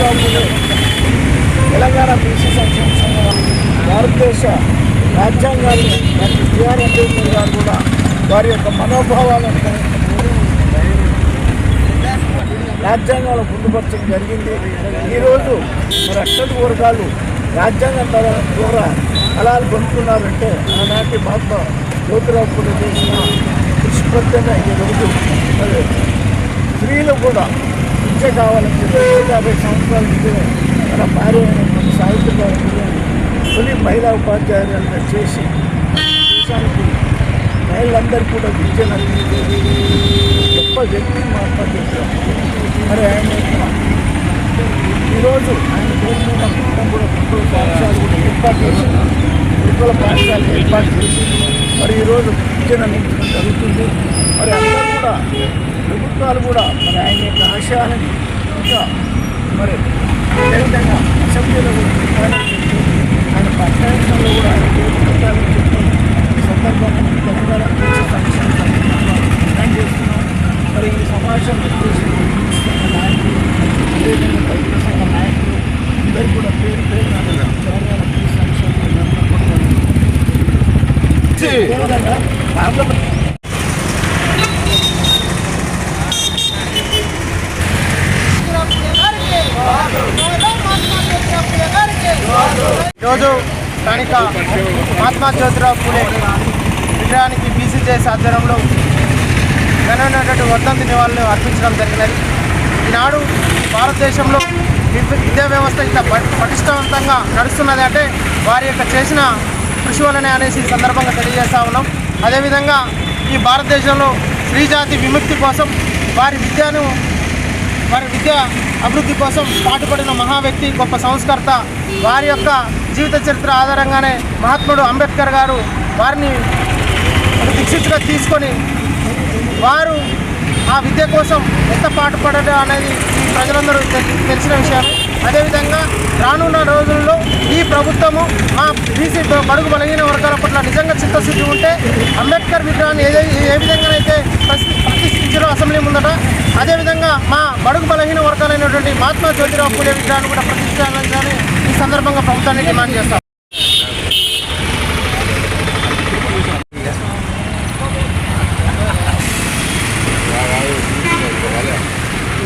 Ramulu Telangana BC సంక్షేమ సంఘం భారతదేశ రాజ్యాంగాన్ని మరియు బిఆర్ అంబేద్కర్ గారు కూడా వారి యొక్క మనోభావాలను రాజ్యాంగాలు పొందుపరచడం జరిగింది. ఈరోజు మరి అక్షత వర్గాలు రాజ్యాంగం ద్వారా ఫలాలు పొందుతున్నారంటే ఆనాటి మహాత్మా జ్యోతిరావు కూడా చేసిన కృషి ప్రత్యేక ఈరోజు స్త్రీలు కూడా విద్య కావాలని చెప్పి యాభై సంవత్సరాల నుంచి మన భార్య అయినటువంటి తొలి మహిళా ఉపాధ్యాయులుగా చేసి దేశానికి మహిళలందరూ కూడా విద్యను అందించేది గొప్ప వ్యక్తి మహాత్మా జ్యోతిరావు మరి ఆయన ఈరోజు ఆయన పేరు మీద కూడా గురుకుల పాఠశాలలు కూడా ఏర్పాటు చేసి గురుకుల పాఠశాలలు ఏర్పాటు చేసి మరి ఈరోజు విద్యను అందించడం జరుగుతుంది. మరి అందరూ కూడా ప్రభుత్వాలు కూడా మరి ఆయన యొక్క ఆశయాలని ఇంకా మరి అదేవిధంగా అసెంబ్లీలో కూడా ఆయన పట్టణంలో కూడా ఆయన పేరు పెట్టాలని చెప్పి సందర్భంగా తెలంగాణ డిమాండ్ చేస్తున్నాం. మరి ఈ సమావేశం ఉద్దేశించి నాయకులు అదేవిధంగా రైతు సంఘ నాయకులు అందరూ కూడా పేరు పేరు తెలంగాణ దేశ సంక్షేమ సందర్భంగా అదేవిధంగా పార్లమెంట్ ఈరోజు స్థానిక మహాత్మా జ్యోతిరావు పూలే విగ్రహానికి బీసీజేఎస్ ఆధ్వర్యంలో ఘనమైనటువంటి వర్ధంతి నివాళులు అర్పించడం జరిగినది. ఈనాడు భారతదేశంలో విద్యా వ్యవస్థ ఇంత పటిష్టవంతంగా నడుస్తున్నది అంటే వారి యొక్క చేసిన కృషి వలనే అనేసి ఈ సందర్భంగా తెలియజేస్తా ఉన్నాం. అదేవిధంగా ఈ భారతదేశంలో స్త్రీ జాతి విముక్తి కోసం వారి విద్యను వారి విద్య అభివృద్ధి కోసం పాటుపడిన మహా వ్యక్తి గొప్ప సంస్కర్త వారి యొక్క జీవిత చరిత్ర ఆధారంగానే మహాత్ముడు అంబేద్కర్ గారు వారిని ఒక తీసుకొని వారు ఆ విద్య కోసం ఎంత పాటుపడడం అనేది ప్రజలందరూ తెలిసిన విషయం అదేవిధంగా రానున్న రోజుల్లో ఈ ప్రభుత్వము మా బీసీ బడుగు బలహీన వర్గాల పట్ల నిజంగా చిత్తశుద్ధి ఉంటే అంబేద్కర్ విగ్రహాన్ని ఏ ఏ విధంగానైతే ప్రతి- ప్రతిష్ఠించారో అసెంబ్లీ ముందట అదేవిధంగా మా బడుగు బలహీన వర్గాలైనటువంటి మహాత్మా జ్యోతిరావు పూలే విగ్రహాన్ని కూడా ప్రతిష్ఠించాలని సందర్భంగా ప్రభుత్వాన్ని డిమాండ్ చేస్తాం.